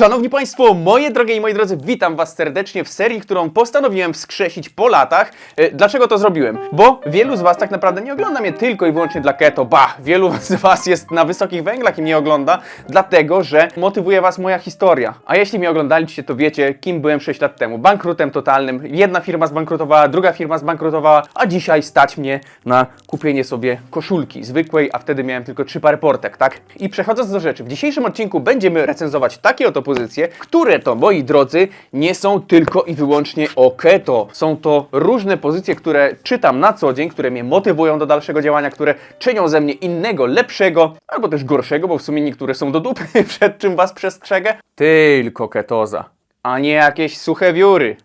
Szanowni Państwo, moje drogie i moi drodzy, witam Was serdecznie w serii, którą postanowiłem wskrzesić po latach. E, Dlaczego to zrobiłem? Bo wielu z Was tak naprawdę nie ogląda mnie tylko i wyłącznie dla keto. Ba, wielu z Was jest na wysokich węglach i mnie ogląda, dlatego że motywuje Was moja historia. A jeśli mnie oglądaliście, to wiecie, kim byłem 6 lat temu. Bankrutem totalnym. Jedna firma zbankrutowała, druga firma zbankrutowała, a dzisiaj stać mnie na kupienie sobie koszulki zwykłej, a wtedy miałem tylko trzy pary portek, tak? I przechodząc do rzeczy, w dzisiejszym odcinku będziemy recenzować takie oto pozycje, które to, moi drodzy, nie są tylko i wyłącznie o keto. Są to różne pozycje, które czytam na co dzień, które mnie motywują do dalszego działania, które czynią ze mnie innego, lepszego, albo też gorszego, bo w sumie niektóre są do dupy, przed czym was przestrzegę. Tylko ketoza, a nie jakieś suche wióry.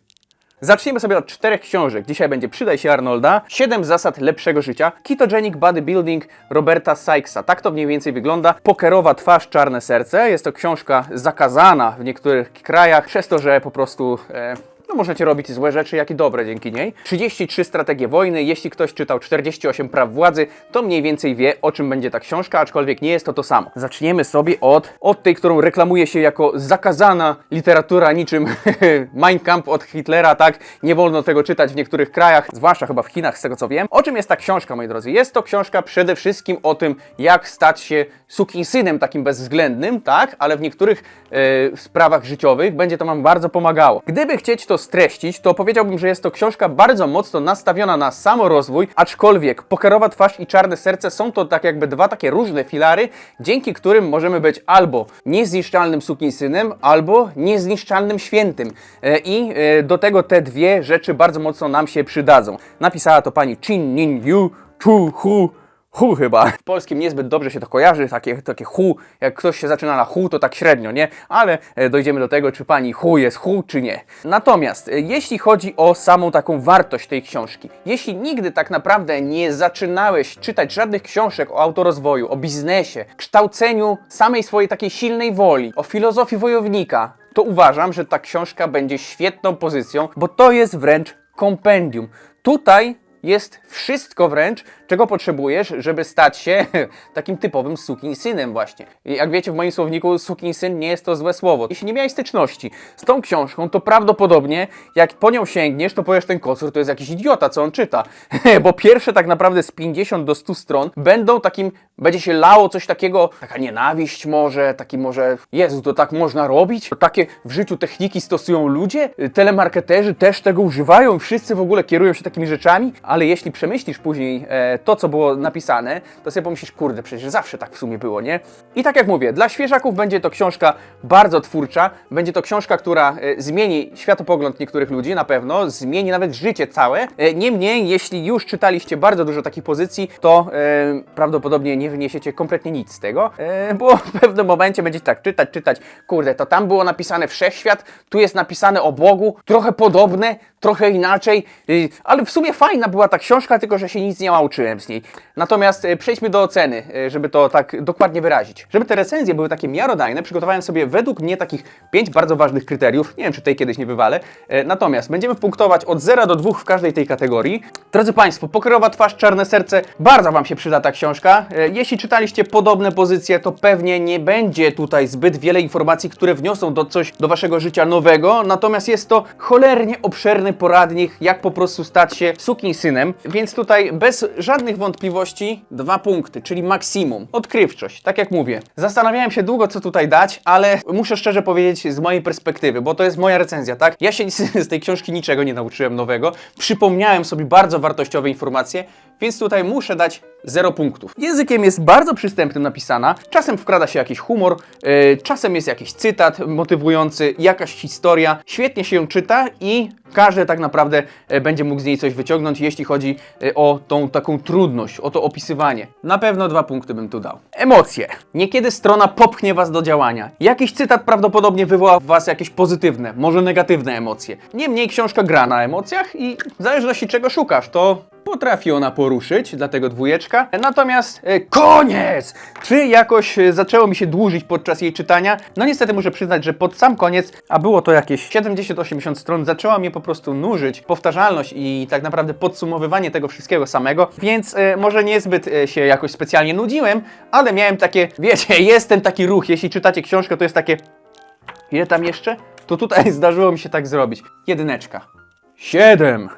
Zaczniemy sobie od czterech książek. Dzisiaj będzie Przydaj się Arnolda, 7 zasad lepszego życia, Ketogenic Bodybuilding Roberta Sykesa. Tak to mniej więcej wygląda. Pokerowa twarz, czarne serce. Jest to książka zakazana w niektórych krajach przez to, że po prostu... E, no możecie robić złe rzeczy, jak i dobre dzięki niej. 33 strategie wojny. Jeśli ktoś czytał 48 praw władzy, to mniej więcej wie, o czym będzie ta książka, aczkolwiek nie jest to to samo. Zaczniemy sobie od, od tej, którą reklamuje się jako zakazana literatura, niczym Mein Kampf od Hitlera, tak? Nie wolno tego czytać w niektórych krajach, zwłaszcza chyba w Chinach, z tego co wiem. O czym jest ta książka, moi drodzy? Jest to książka przede wszystkim o tym, jak stać się sukinsynem takim bezwzględnym, tak? Ale w niektórych e, sprawach życiowych będzie to Wam bardzo pomagało. Gdyby chcieć to streścić, to powiedziałbym, że jest to książka bardzo mocno nastawiona na samorozwój, aczkolwiek pokerowa twarz i czarne serce są to tak jakby dwa takie różne filary, dzięki którym możemy być albo niezniszczalnym sukinsynem, albo niezniszczalnym świętym. E, I e, do tego te dwie rzeczy bardzo mocno nam się przydadzą. Napisała to pani Chin Nin Yu Chu Hu Hu chyba. W polskim niezbyt dobrze się to kojarzy, takie, takie hu. Jak ktoś się zaczyna na hu, to tak średnio, nie? Ale e, dojdziemy do tego, czy pani hu jest hu, czy nie. Natomiast, e, jeśli chodzi o samą taką wartość tej książki, jeśli nigdy tak naprawdę nie zaczynałeś czytać żadnych książek o autorozwoju, o biznesie, kształceniu samej swojej takiej silnej woli, o filozofii wojownika, to uważam, że ta książka będzie świetną pozycją, bo to jest wręcz kompendium. Tutaj jest wszystko wręcz, czego potrzebujesz, żeby stać się takim typowym sukinsynem właśnie. Jak wiecie, w moim słowniku sukinsyn nie jest to złe słowo. Jeśli nie miałeś styczności z tą książką, to prawdopodobnie jak po nią sięgniesz, to powiesz, ten kocur to jest jakiś idiota, co on czyta. Bo pierwsze tak naprawdę z 50 do 100 stron będą takim, będzie się lało coś takiego, taka nienawiść może, taki może, Jezu, to tak można robić? To takie w życiu techniki stosują ludzie? Telemarketerzy też tego używają, wszyscy w ogóle kierują się takimi rzeczami, ale jeśli przemyślisz później e, to, co było napisane, to sobie pomyślisz, kurde, przecież zawsze tak w sumie było, nie? I tak jak mówię, dla świeżaków będzie to książka bardzo twórcza, będzie to książka, która e, zmieni światopogląd niektórych ludzi, na pewno, zmieni nawet życie całe. E, niemniej, jeśli już czytaliście bardzo dużo takich pozycji, to e, prawdopodobnie nie wyniesiecie kompletnie nic z tego, e, bo w pewnym momencie będziecie tak czytać, czytać, kurde, to tam było napisane wszechświat, tu jest napisane o Bogu, trochę podobne, trochę inaczej, y, ale w sumie fajna była ta książka, tylko że się nic nie nauczyłem z niej. Natomiast y, przejdźmy do oceny, y, żeby to tak dokładnie wyrazić. Żeby te recenzje były takie miarodajne, przygotowałem sobie według mnie takich pięć bardzo ważnych kryteriów. Nie wiem, czy tej kiedyś nie wywalę. E, Natomiast będziemy punktować od 0 do 2 w każdej tej kategorii. Drodzy Państwo, Pokerowa twarz, czarne serce, bardzo Wam się przyda ta książka. E, Jeśli czytaliście podobne pozycje, to pewnie nie będzie tutaj zbyt wiele informacji, które wniosą do coś do Waszego życia nowego. Natomiast jest to cholernie obszerny poradnik, jak po prostu stać się sukinsynem. Więc tutaj bez żadnych wątpliwości dwa punkty, czyli maksimum. Odkrywczość, tak jak mówię. Zastanawiałem się długo, co tutaj dać, ale muszę szczerze powiedzieć z mojej perspektywy, bo to jest moja recenzja, tak? Ja się z tej książki niczego nie nauczyłem nowego. Przypomniałem sobie bardzo wartościowe informacje, więc tutaj muszę dać 0 punktów. Językiem jest bardzo przystępnym napisana, czasem wkrada się jakiś humor, yy, czasem jest jakiś cytat motywujący, jakaś historia, świetnie się ją czyta i każdy tak naprawdę e, będzie mógł z niej coś wyciągnąć, jeśli chodzi e, o tą taką trudność, o to opisywanie. Na pewno dwa punkty bym tu dał. Emocje. Niekiedy strona popchnie was do działania. Jakiś cytat prawdopodobnie wywoła w was jakieś pozytywne, może negatywne emocje. Niemniej książka gra na emocjach i w zależności czego szukasz, to potrafi ona poruszyć, dlatego dwójeczka. Natomiast e, koniec! Czy jakoś e, zaczęło mi się dłużyć podczas jej czytania? No niestety muszę przyznać, że pod sam koniec, a było to jakieś 70-80 stron, zaczęła mnie po prostu nużyć powtarzalność i tak naprawdę podsumowywanie tego wszystkiego samego, więc e, może niezbyt e, się jakoś specjalnie nudziłem, ale miałem takie, wiecie, jest ten taki ruch, jeśli czytacie książkę, to jest takie Ile tam jeszcze? To tutaj zdarzyło mi się tak zrobić. Jedyneczka. Siedem.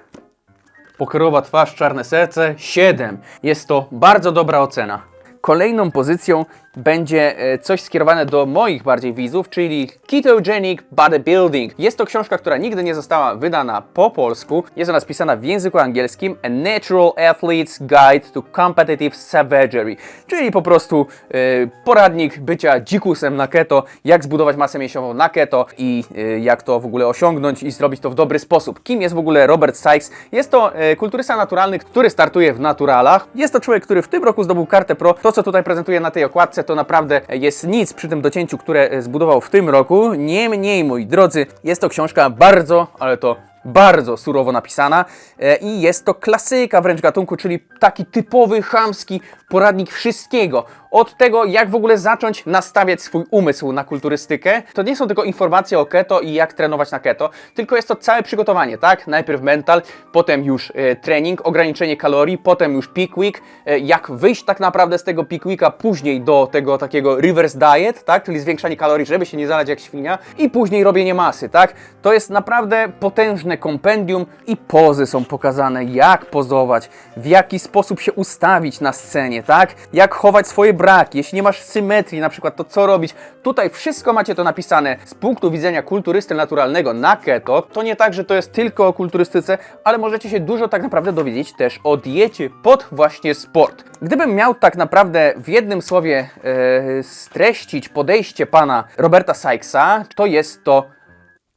Pokerowa twarz, czarne serce 7. Jest to bardzo dobra ocena. Kolejną pozycją będzie e, coś skierowane do moich bardziej widzów, czyli Ketogenic Bodybuilding. Jest to książka, która nigdy nie została wydana po polsku. Jest ona spisana w języku angielskim A Natural Athlete's Guide to Competitive Savagery, czyli po prostu e, poradnik bycia dzikusem na keto, jak zbudować masę mięsiową na keto i e, jak to w ogóle osiągnąć i zrobić to w dobry sposób. Kim jest w ogóle Robert Sykes? Jest to e, kulturysta naturalny, który startuje w naturalach. Jest to człowiek, który w tym roku zdobył kartę pro. To, co tutaj prezentuję na tej okładce, to naprawdę jest nic przy tym docięciu, które e, zbudował w tym roku. Niemniej, moi drodzy, jest to książka bardzo, ale to bardzo surowo napisana e, i jest to klasyka wręcz gatunku, czyli taki typowy, chamski poradnik wszystkiego. Od tego, jak w ogóle zacząć nastawiać swój umysł na kulturystykę. To nie są tylko informacje o keto i jak trenować na keto, tylko jest to całe przygotowanie, tak? Najpierw mental, potem już e, trening, ograniczenie kalorii, potem już peak week, e, jak wyjść tak naprawdę z tego peak weeka, później do tego takiego reverse diet, tak? Czyli zwiększanie kalorii, żeby się nie zalać jak świnia i później robienie masy, tak? To jest naprawdę potężne kompendium i pozy są pokazane, jak pozować, w jaki sposób się ustawić na scenie, tak? Jak chować swoje braki, jeśli nie masz symetrii na przykład, to co robić? Tutaj wszystko macie to napisane z punktu widzenia kulturysty naturalnego na keto. To nie tak, że to jest tylko o kulturystyce, ale możecie się dużo tak naprawdę dowiedzieć też o diecie pod właśnie sport. Gdybym miał tak naprawdę w jednym słowie e, streścić podejście pana Roberta Sykesa, to jest to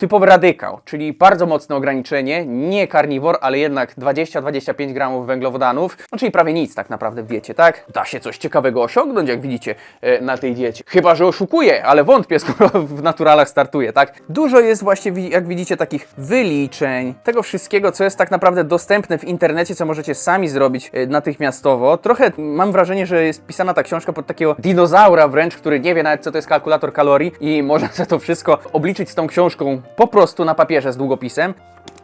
Typowy radykał, czyli bardzo mocne ograniczenie, nie karniwor, ale jednak 20-25 gramów węglowodanów, no czyli prawie nic tak naprawdę w diecie, tak? Da się coś ciekawego osiągnąć, jak widzicie, e, na tej diecie. Chyba, że oszukuje, ale wątpię, skoro w naturalach startuje, tak? Dużo jest właśnie, jak widzicie, takich wyliczeń, tego wszystkiego, co jest tak naprawdę dostępne w internecie, co możecie sami zrobić e, natychmiastowo. Trochę mam wrażenie, że jest pisana ta książka pod takiego dinozaura wręcz, który nie wie nawet, co to jest kalkulator kalorii i sobie to wszystko obliczyć z tą książką po prostu na papierze z długopisem.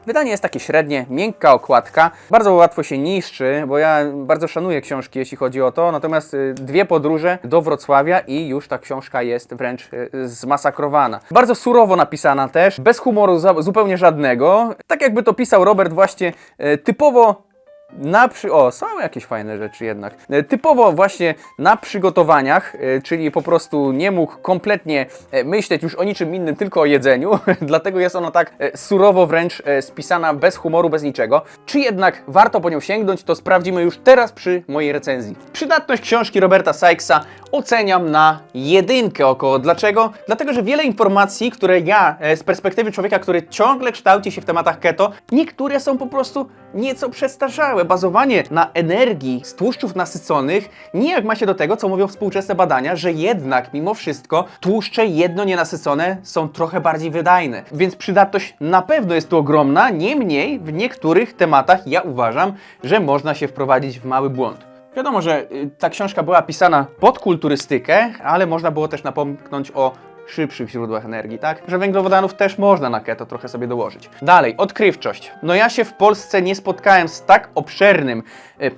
Wydanie jest takie średnie, miękka okładka, bardzo łatwo się niszczy, bo ja bardzo szanuję książki, jeśli chodzi o to, natomiast y, dwie podróże do Wrocławia i już ta książka jest wręcz y, zmasakrowana. Bardzo surowo napisana też, bez humoru zupełnie żadnego, tak jakby to pisał Robert właśnie y, typowo na przy... O, są jakieś fajne rzeczy jednak. E, Typowo właśnie na przygotowaniach, e, czyli po prostu nie mógł kompletnie e, myśleć już o niczym innym, tylko o jedzeniu, dlatego jest ona tak surowo wręcz spisana, bez humoru, bez niczego. Czy jednak warto po nią sięgnąć, to sprawdzimy już teraz przy mojej recenzji. Przydatność książki Roberta Sykesa oceniam na jedynkę około. Dlaczego? Dlatego, że wiele informacji, które ja e, z perspektywy człowieka, który ciągle kształci się w tematach keto, niektóre są po prostu nieco przestarzałe. Bazowanie na energii z tłuszczów nasyconych nijak ma się do tego, co mówią współczesne badania, że jednak mimo wszystko tłuszcze jedno nienasycone są trochę bardziej wydajne. Więc przydatność na pewno jest tu ogromna, niemniej w niektórych tematach ja uważam, że można się wprowadzić w mały błąd. Wiadomo, że y, ta książka była pisana pod kulturystykę, ale można było też napomknąć o szybszych źródłach energii, tak? Że węglowodanów też można na keto trochę sobie dołożyć. Dalej, odkrywczość. No ja się w Polsce nie spotkałem z tak obszernym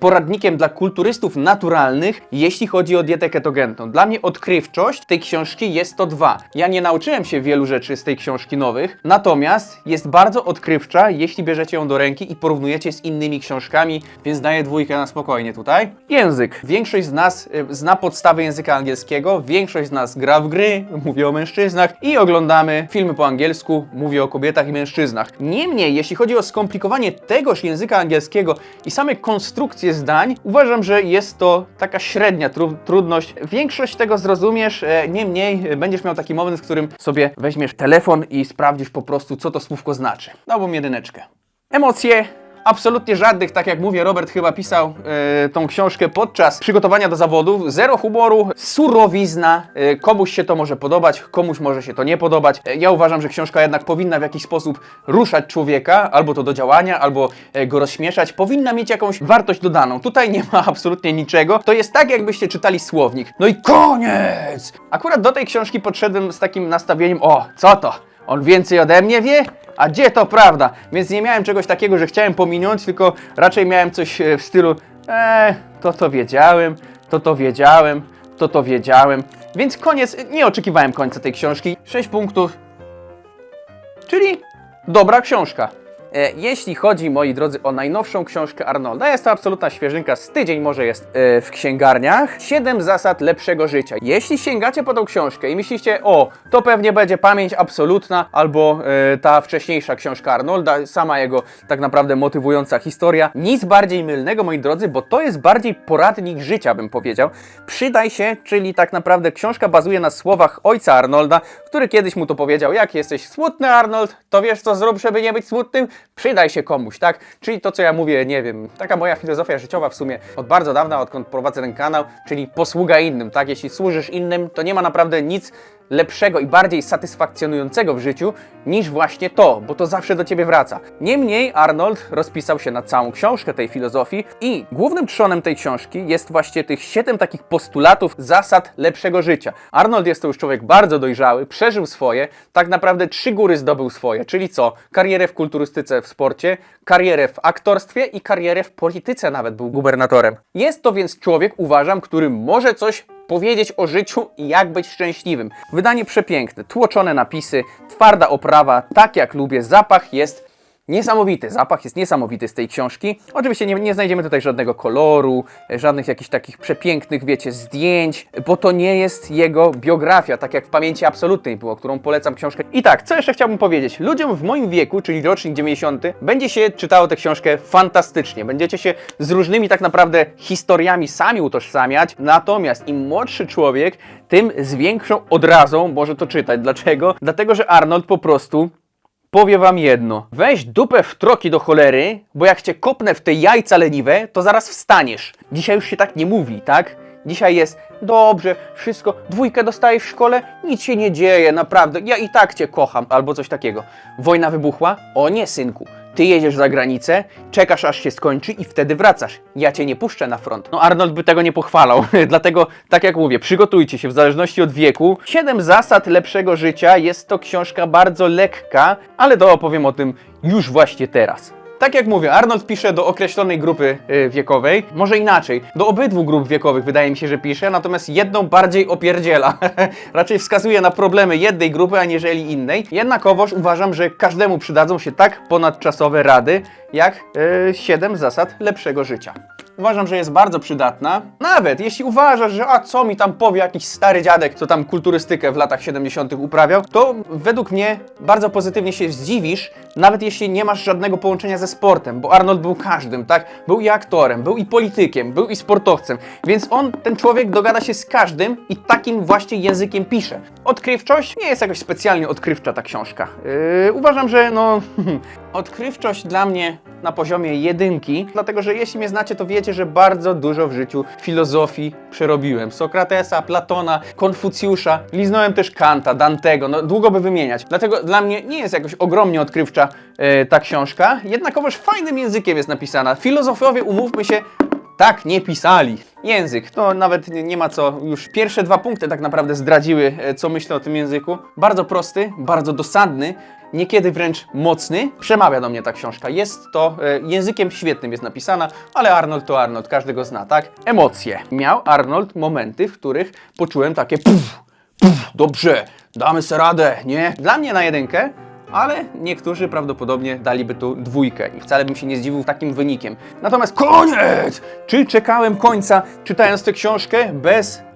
poradnikiem dla kulturystów naturalnych, jeśli chodzi o dietę ketogenną. Dla mnie odkrywczość tej książki jest to dwa. Ja nie nauczyłem się wielu rzeczy z tej książki nowych, natomiast jest bardzo odkrywcza, jeśli bierzecie ją do ręki i porównujecie z innymi książkami, więc daję dwójkę na spokojnie tutaj. Język. Większość z nas e, zna podstawy języka angielskiego, większość z nas gra w gry, mówię o mężczyznach i oglądamy filmy po angielsku, mówię o kobietach i mężczyznach. Niemniej, jeśli chodzi o skomplikowanie tegoż języka angielskiego i same konstrukcje zdań, uważam, że jest to taka średnia tru trudność. Większość tego zrozumiesz, e, niemniej będziesz miał taki moment, w którym sobie weźmiesz telefon i sprawdzisz po prostu, co to słówko znaczy. Dałbym jedyneczkę. Emocje. Absolutnie żadnych, tak jak mówię, Robert chyba pisał e, tą książkę podczas przygotowania do zawodów. Zero humoru, surowizna. E, komuś się to może podobać, komuś może się to nie podobać. E, ja uważam, że książka jednak powinna w jakiś sposób ruszać człowieka, albo to do działania, albo e, go rozśmieszać. Powinna mieć jakąś wartość dodaną. Tutaj nie ma absolutnie niczego. To jest tak, jakbyście czytali słownik. No i koniec! Akurat do tej książki podszedłem z takim nastawieniem, o, co to? On więcej ode mnie wie? A gdzie to prawda? Więc nie miałem czegoś takiego, że chciałem pominąć, tylko raczej miałem coś e, w stylu eee, to to wiedziałem, to to wiedziałem, to to wiedziałem. Więc koniec, nie oczekiwałem końca tej książki. 6 punktów, Czyli dobra książka. E, Jeśli chodzi, moi drodzy, o najnowszą książkę Arnolda, jest to absolutna świeżynka, z tydzień może jest e, w księgarniach. Siedem zasad lepszego życia. Jeśli sięgacie po tą książkę i myślicie, o, to pewnie będzie pamięć absolutna, albo e, ta wcześniejsza książka Arnolda, sama jego tak naprawdę motywująca historia, nic bardziej mylnego, moi drodzy, bo to jest bardziej poradnik życia, bym powiedział. Przydaj się, czyli tak naprawdę książka bazuje na słowach ojca Arnolda, który kiedyś mu to powiedział, jak jesteś smutny Arnold, to wiesz co zrób, żeby nie być smutnym? Przydaj się komuś, tak? Czyli to, co ja mówię, nie wiem, taka moja filozofia życiowa w sumie od bardzo dawna, odkąd prowadzę ten kanał, czyli posługa innym, tak? Jeśli służysz innym, to nie ma naprawdę nic lepszego i bardziej satysfakcjonującego w życiu niż właśnie to, bo to zawsze do ciebie wraca. Niemniej Arnold rozpisał się na całą książkę tej filozofii i głównym trzonem tej książki jest właśnie tych siedem takich postulatów zasad lepszego życia. Arnold jest to już człowiek bardzo dojrzały, przeżył swoje, tak naprawdę trzy góry zdobył swoje, czyli co? Karierę w kulturystyce w sporcie, karierę w aktorstwie i karierę w polityce nawet był gubernatorem. Jest to więc człowiek, uważam, który może coś powiedzieć o życiu i jak być szczęśliwym. Wydanie przepiękne, tłoczone napisy, twarda oprawa, tak jak lubię, zapach jest niesamowity. Zapach jest niesamowity z tej książki. Oczywiście nie, nie znajdziemy tutaj żadnego koloru, żadnych jakichś takich przepięknych, wiecie, zdjęć, bo to nie jest jego biografia, tak jak w Pamięci Absolutnej było, którą polecam książkę. I tak, co jeszcze chciałbym powiedzieć? Ludziom w moim wieku, czyli rocznik 90, będzie się czytało tę książkę fantastycznie. Będziecie się z różnymi tak naprawdę historiami sami utożsamiać, natomiast im młodszy człowiek, tym z większą odrazą może to czytać. Dlaczego? Dlatego, że Arnold po prostu Powiem wam jedno. Weź dupę w troki do cholery, bo jak cię kopnę w te jajca leniwe, to zaraz wstaniesz. Dzisiaj już się tak nie mówi, tak? Dzisiaj jest dobrze, wszystko, dwójkę dostajesz w szkole, nic się nie dzieje, naprawdę, ja i tak cię kocham, albo coś takiego. Wojna wybuchła? O nie, synku. Ty jedziesz za granicę, czekasz aż się skończy i wtedy wracasz. Ja cię nie puszczę na front. No Arnold by tego nie pochwalał. Dlatego, tak jak mówię, przygotujcie się w zależności od wieku. Siedem zasad lepszego życia jest to książka bardzo lekka, ale to opowiem o tym już właśnie teraz. Tak jak mówię, Arnold pisze do określonej grupy y, wiekowej, może inaczej, do obydwu grup wiekowych wydaje mi się, że pisze, natomiast jedną bardziej opierdziela. Raczej wskazuje na problemy jednej grupy, aniżeli innej. Jednakowoż uważam, że każdemu przydadzą się tak ponadczasowe rady, jak y, 7 zasad lepszego życia. Uważam, że jest bardzo przydatna. Nawet jeśli uważasz, że a co mi tam powie jakiś stary dziadek, co tam kulturystykę w latach 70. uprawiał, to według mnie bardzo pozytywnie się zdziwisz, nawet jeśli nie masz żadnego połączenia ze sportem, bo Arnold był każdym, tak? Był i aktorem, był i politykiem, był i sportowcem, więc on, ten człowiek dogada się z każdym i takim właśnie językiem pisze. Odkrywczość nie jest jakoś specjalnie odkrywcza ta książka. Yy, uważam, że no... Odkrywczość dla mnie na poziomie jedynki, dlatego że jeśli mnie znacie, to wiecie, że bardzo dużo w życiu filozofii przerobiłem. Sokratesa, Platona, Konfucjusza, liznąłem też Kanta, Dantego, no długo by wymieniać. Dlatego dla mnie nie jest jakoś ogromnie odkrywcza e, ta książka, jednakowoż fajnym językiem jest napisana. Filozofowie, umówmy się, tak nie pisali. Język, to nawet nie, nie ma co, już pierwsze dwa punkty tak naprawdę zdradziły, e, co myślę o tym języku. Bardzo prosty, bardzo dosadny, niekiedy wręcz mocny. Przemawia do mnie ta książka. Jest to e, językiem świetnym jest napisana, ale Arnold to Arnold, każdy go zna, tak? Emocje. Miał Arnold momenty, w których poczułem takie puf, puf, dobrze, damy sobie radę, nie? Dla mnie na jedynkę ale niektórzy prawdopodobnie daliby tu dwójkę i wcale bym się nie zdziwił takim wynikiem. Natomiast koniec! Czy czekałem końca, czytając tę książkę?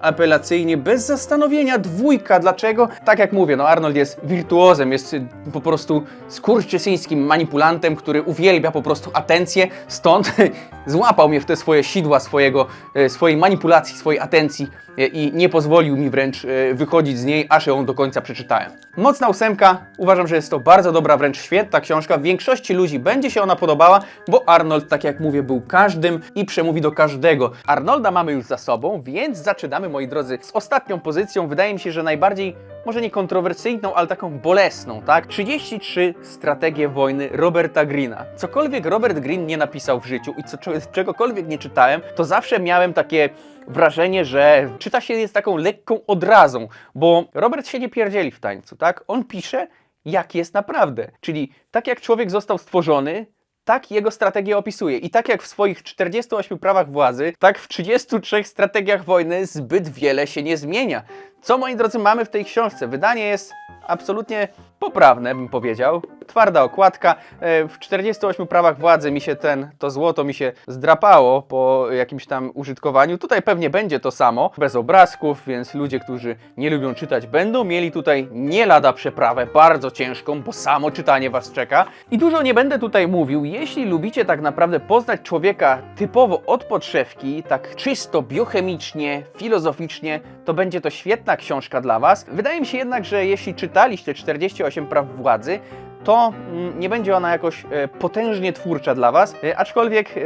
Bezapelacyjnie, bez zastanowienia, dwójka. Dlaczego? Tak jak mówię, no Arnold jest wirtuozem, jest po prostu skurczysyńskim manipulantem, który uwielbia po prostu atencję, stąd złapał mnie w te swoje sidła swojego, y, swojej manipulacji, swojej atencji y, i nie pozwolił mi wręcz y, wychodzić z niej, aż ją do końca przeczytałem. Mocna ósemka, uważam, że jest to bardzo dobra, wręcz świetna książka. Większości ludzi będzie się ona podobała, bo Arnold, tak jak mówię, był każdym i przemówi do każdego. Arnolda mamy już za sobą, więc zaczynamy, moi drodzy, z ostatnią pozycją. Wydaje mi się, że najbardziej, może nie kontrowersyjną, ale taką bolesną, tak? 33 strategie wojny Roberta Greena. Cokolwiek Robert Green nie napisał w życiu i co, czegokolwiek nie czytałem, to zawsze miałem takie wrażenie, że czyta się je z taką lekką odrazą, bo Robert się nie pierdzieli w tańcu, tak? On pisze, jak jest naprawdę. Czyli tak jak człowiek został stworzony, tak jego strategię opisuje. I tak jak w swoich 48 prawach władzy, tak w 33 strategiach wojny zbyt wiele się nie zmienia. Co, moi drodzy, mamy w tej książce? Wydanie jest absolutnie poprawne, bym powiedział. Twarda okładka. E, W 48 prawach władzy mi się ten, to złoto mi się zdrapało po jakimś tam użytkowaniu. Tutaj pewnie będzie to samo, bez obrazków, więc ludzie, którzy nie lubią czytać, będą mieli tutaj nie lada przeprawę, bardzo ciężką, bo samo czytanie was czeka. I dużo nie będę tutaj mówił. Jeśli lubicie tak naprawdę poznać człowieka typowo od podszewki, tak czysto biochemicznie, filozoficznie, to będzie to świetna książka dla was. Wydaje mi się jednak, że jeśli czytaliście 48 praw władzy, to mm, nie będzie ona jakoś e, potężnie twórcza dla Was, e, aczkolwiek e,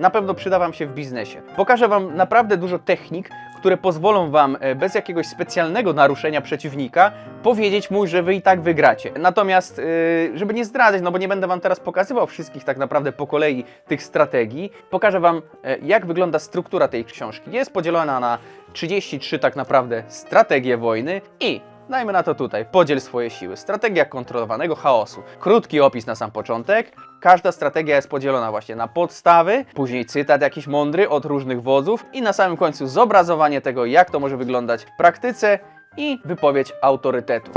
na pewno przyda Wam się w biznesie. Pokażę Wam naprawdę dużo technik, które pozwolą Wam bez jakiegoś specjalnego naruszenia przeciwnika powiedzieć mu, że Wy i tak wygracie. Natomiast, żeby nie zdradzać, no bo nie będę Wam teraz pokazywał wszystkich tak naprawdę po kolei tych strategii, pokażę Wam, jak wygląda struktura tej książki. Jest podzielona na 33 tak naprawdę strategie wojny i Dajmy na to tutaj. Podziel swoje siły. Strategia kontrolowanego chaosu. Krótki opis na sam początek. Każda strategia jest podzielona właśnie na podstawy, później cytat jakiś mądry od różnych wodzów i na samym końcu zobrazowanie tego, jak to może wyglądać w praktyce i wypowiedź autorytetu.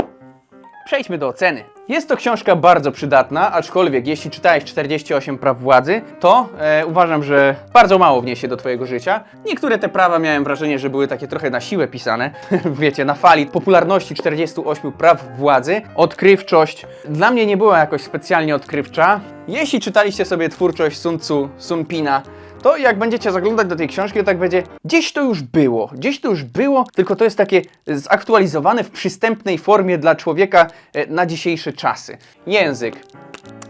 Przejdźmy do oceny. Jest to książka bardzo przydatna, aczkolwiek jeśli czytałeś 48 praw władzy, to e, uważam, że bardzo mało wniesie do Twojego życia. Niektóre te prawa miałem wrażenie, że były takie trochę na siłę pisane. Wiecie, na fali popularności 48 praw władzy. Odkrywczość dla mnie nie była jakoś specjalnie odkrywcza. Jeśli czytaliście sobie twórczość Sun Tzu, Sun Pina, to jak będziecie zaglądać do tej książki, to tak będzie, gdzieś to już było, gdzieś to już było, tylko to jest takie zaktualizowane w przystępnej formie dla człowieka e, na dzisiejsze czasy. Język.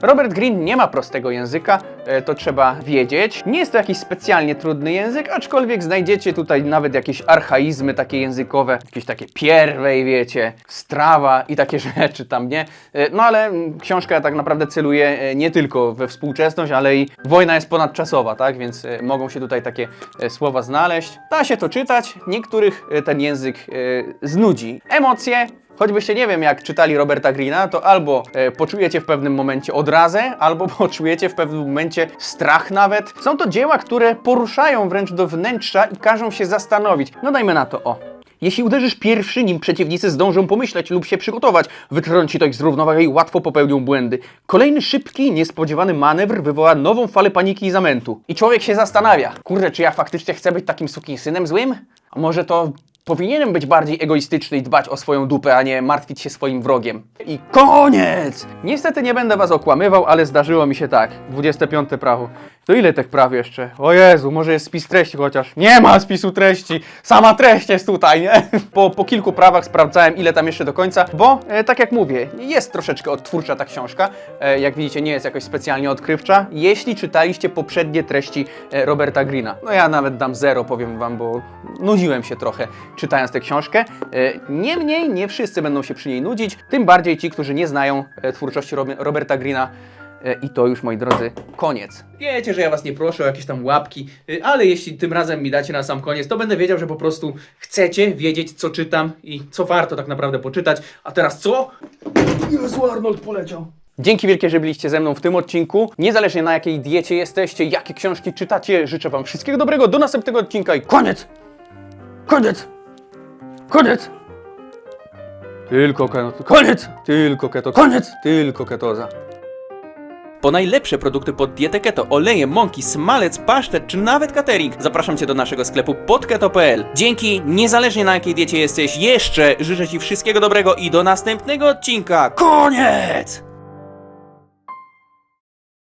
Robert Greene nie ma prostego języka, to trzeba wiedzieć. Nie jest to jakiś specjalnie trudny język, aczkolwiek znajdziecie tutaj nawet jakieś archaizmy takie językowe, jakieś takie pierwej, wiecie, strawa i takie rzeczy tam, nie? E, No ale książka tak naprawdę celuje e, nie tylko we współczesność, ale i wojna jest ponadczasowa, tak? Więc e, mogą się tutaj takie e, słowa znaleźć. Da się to czytać, niektórych e, ten język e, znudzi. Emocje, Choćbyście nie wiem, jak czytali Roberta Greena, to albo e, poczujecie w pewnym momencie odrazę, albo poczujecie w pewnym momencie strach nawet. Są to dzieła, które poruszają wręcz do wnętrza i każą się zastanowić. No dajmy na to, o. Jeśli uderzysz pierwszy, nim przeciwnicy zdążą pomyśleć lub się przygotować, wytrąci to ich z równowagi i łatwo popełnią błędy. Kolejny szybki, niespodziewany manewr wywoła nową falę paniki i zamętu. I człowiek się zastanawia, kurde, czy ja faktycznie chcę być takim sukinsynem złym? A może to Powinienem być bardziej egoistyczny i dbać o swoją dupę, a nie martwić się swoim wrogiem. I koniec! Niestety nie będę was okłamywał, ale zdarzyło mi się tak. 25 prawo. To ile tych praw jeszcze? O Jezu, może jest spis treści chociaż. Nie ma spisu treści! Sama treść jest tutaj, nie? Po, po kilku prawach sprawdzałem, ile tam jeszcze do końca, bo e, tak jak mówię, jest troszeczkę odtwórcza ta książka. E, jak widzicie, nie jest jakoś specjalnie odkrywcza. Jeśli czytaliście poprzednie treści e, Roberta Greena. No ja nawet dam zero, powiem wam, bo nudziłem się trochę czytając tę książkę. E, Niemniej nie wszyscy będą się przy niej nudzić, tym bardziej ci, którzy nie znają e, twórczości Rob- Roberta Greena. E, I to już, moi drodzy, koniec. Wiecie, że ja was nie proszę o jakieś tam łapki, y, ale jeśli tym razem mi dacie na sam koniec, to będę wiedział, że po prostu chcecie wiedzieć, co czytam i co warto tak naprawdę poczytać. A teraz co? Jezu, Arnold poleciał. Dzięki wielkie, że byliście ze mną w tym odcinku. Niezależnie na jakiej diecie jesteście, jakie książki czytacie, życzę wam wszystkiego dobrego, do następnego odcinka i koniec! Koniec! Koniec! Tylko keto. Koniec! Tylko keto. Koniec! Tylko ketoza. Po najlepsze produkty pod dietę keto, oleje, mąki, smalec, pasztet czy nawet catering zapraszam Cię do naszego sklepu podketo.pl. Dzięki, niezależnie na jakiej diecie jesteś, jeszcze życzę Ci wszystkiego dobrego i do następnego odcinka. Koniec!